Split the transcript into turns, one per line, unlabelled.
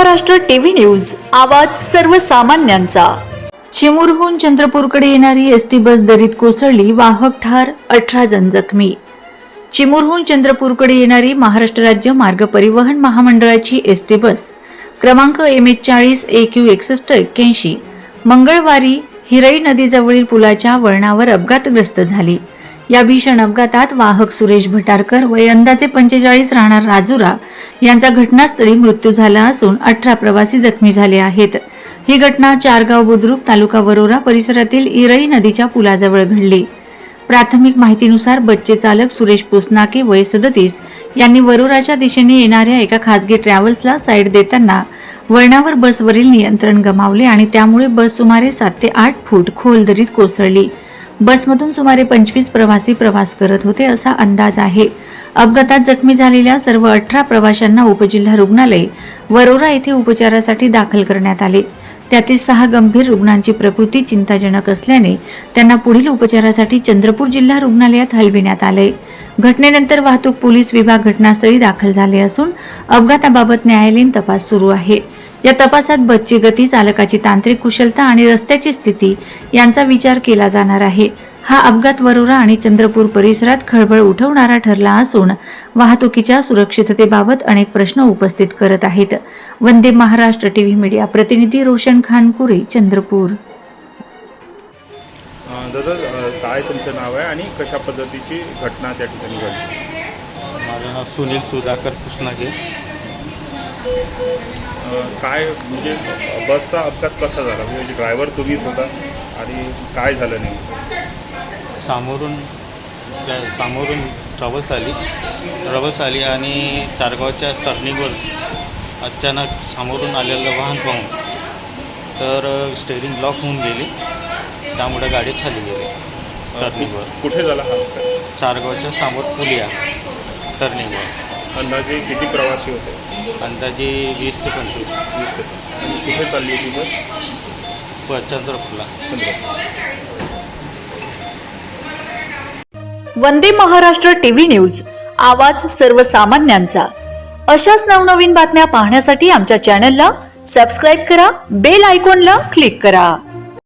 Maharashtra TV news आवाज सर्वसामान्यांचा. चिमूरहून चंद्रपूरकडे येणारी एस टी बस दरीत कोसळली वाहक ठार अठरा जण जखमी. चिमूरहून चंद्रपूरकडे येणारी महाराष्ट्र राज्य मार्ग परिवहन महामंडळाची एस टी बस क्रमांक एम एच चाळीस ए क्यू एकसष्ट एक्क्याऐंशी मंगळवारी हिरई नदीजवळील पुलाच्या वळणावर अपघातग्रस्त झाली. या भीषण अपघातात वाहक सुरेश भटारकर वय अंदाजे पंचेचाळीस राहणार राजुरा यांचा घटनास्थळी मृत्यू झाला असून अठरा प्रवासी जखमी झाले आहेत. ही घटना चारगाव बुद्रुक तालुका वरोरा परिसरातील इरई नदीच्या पुलाजवळ घडली. प्राथमिक माहितीनुसार बसचे चालक सुरेश पुसनाके वय सदतीस यांनी वरोराच्या दिशेने येणाऱ्या एका खासगी ट्रॅव्हल्सला साईड देताना वळणावर बसवरील नियंत्रण गमावले आणि त्यामुळे बस सुमारे सात ते आठ फूट खोल दरीत कोसळली. बसमधून सुमारे पंचवीस प्रवासी प्रवास करत होते असा अंदाज आहे. अपघातात जखमी झालेल्या सर्व अठरा प्रवाशांना उपजिल्हा रुग्णालय वरोरा येथे उपचारासाठी दाखल करण्यात आले. त्यातील सहा गंभीर रुग्णांची प्रकृती चिंताजनक असल्याने त्यांना पुढील उपचारासाठी चंद्रपूर जिल्हा रुग्णालयात हलविण्यात आले. घटनेनंतर वाहतूक पोलीस विभाग घटनास्थळी दाखल झाले असून अपघाताबाबत न्यायालयीन तपास सुरू आहे. या तपासात बसची गती चालकाची तांत्रिक कुशलता आणि रस्त्याची स्थिती यांचा विचार केला जाणार आहे. हा अपघात वरोरा आणि चंद्रपूर परिसरात खळबळ उठवणारा ठरला असून वाहतुकीच्या सुरक्षिततेबाबत अनेक प्रश्न उपस्थित करत आहेत. वंदे महाराष्ट्र टीव्ही मीडिया प्रतिनिधी रोशन खानपुरी चंद्रपूर.
दादा काय तुमचं नाव आहे आणि कशा पद्धतीची घटना त्या ठिकाणी घडली?
माझं नाव सुनील सुधाकर कृष्णागे.
अं, काय म्हणजे बसचा अपघात कसा झाला? म्हणजे ड्रायव्हर तुम्हीच होता आणि काय झालं नाही
सामोरून सामोरून ट्रॅव्हल्स आली. ट्रॅव्हल्स आली आणि चारगावच्या टर्निंगवर अचानक सामोरून आलेलं वाहन पाहून तर स्टेअरिंग लॉक होऊन गेली. त्यामुळे गाडी खाली गेली. टर्निंगवर.
कुठे झाला हा?
चारगावच्या समोर पुलिया टर्निंगवर.
अंदाजे किती प्रवासी होते?
अंदाजे वीस ते पंचवीस.
वीस ते पंचवीस. कुठे चालली होती बस?
चंद्रपूरला.
Chandrapur.
Vande Maharashtra TV news. आवाज सर्वसामान्यांचा. अशाच नवनवीन बातम्या पाहण्यासाठी आमच्या चॅनलला सबस्क्राईब करा बेल आयकॉनला क्लिक करा.